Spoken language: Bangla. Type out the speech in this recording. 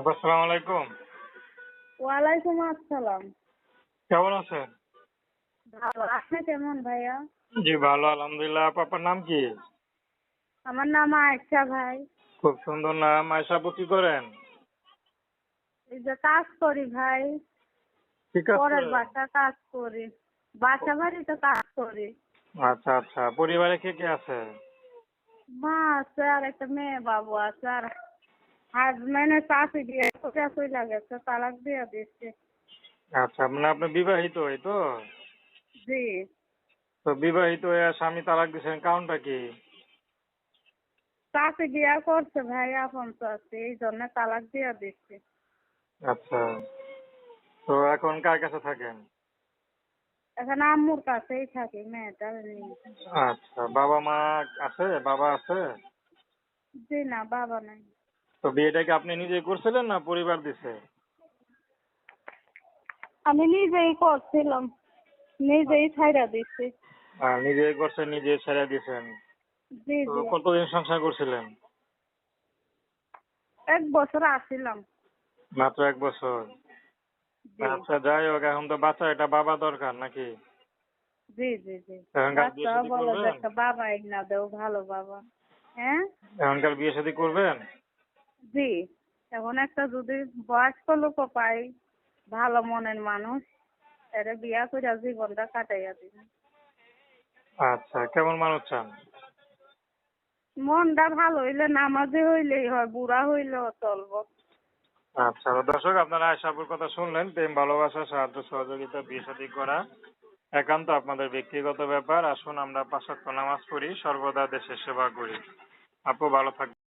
আপু আলাইকুম। ওয়ালাইকুম আসসালাম। কেমন আছেন? ভালো। আপনি কেমন ভাইয়া? জি ভালো আলহামদুলিল্লাহ। আপনার নাম কি? আমার নাম আয়েশা ভাই। খুব সুন্দর নাম। আপু কি করেন? এই যে কাজ করি ভাই। ঠিক পরের বাসা কাজ করি। বাসা বাড়িতে কাজ করি। আচ্ছা আচ্ছা। পরিবারে কে কে আছে? মা আছে আর একটা মেয়ে বাবু আছে আর হাজবেন্ডের চাকরি দিয়ে কোথায় চলে গেছে তালাক দিয়ে দিচ্ছে আচ্ছা মানে আপনি বিবাহিত এই তো? জি। তো বিবাহিত হয়ে স্বামী তালাক দিয়েছেন কারণটা কি? চাকরি দিয়া করছে ভাই আপন চাকরি এই জন্য তালাক দিয়ে দিচ্ছে আচ্ছা। তো এখন কার কাছে থাকেন? এখন আম্মুর কাছেই থাকি মেয়েটার নিয়ে। আচ্ছা বাবা মা আছে? বাবা আছে? জি না বাবা নাই। তো বিয়েটা কি আপনি নিজে করছিলেন না পরিবার দিছে? আমি নিজেই করছিলাম। নিজেই ছাইরা দিচ্ছি আর নিজে করছেন নিজে ছেড়ে দিয়েছেন জি কতদিন সংসার করছিলেন? এক বছর আসছিলাম মাত্র এক বছর? আচ্ছা যাই হোক এখন তো বাচ্চা এটা বাবা দরকার নাকি? জি জি জি। বলে একটা বাবা না দেও ভালো বাবা। হ্যাঁ? এখনকার বিয়ে শাদী করবেন? জি এখন একটা যদি বয়স্ক লোকও পাই ভালো মনের মানুষ এরা বিয়া করে জীবনটা কাটাইয়া দিন। আচ্ছা কেমন মানুষ চান? মনটা ভালো হইলে নামাজি হইলেই হয় বুড়া হইলেও চলবো। আচ্ছা দর্শক আপনারা আশাপুর কথা শুনলেন প্রেম ভালোবাসা সাহায্য সহযোগিতা বিয়ে করা একান্ত আপনাদের ব্যক্তিগত ব্যাপার। আসুন আমরা পাঁচ নামাজ পড়ি সর্বদা দেশের সেবা করি। আপু ভালো থাকবেন।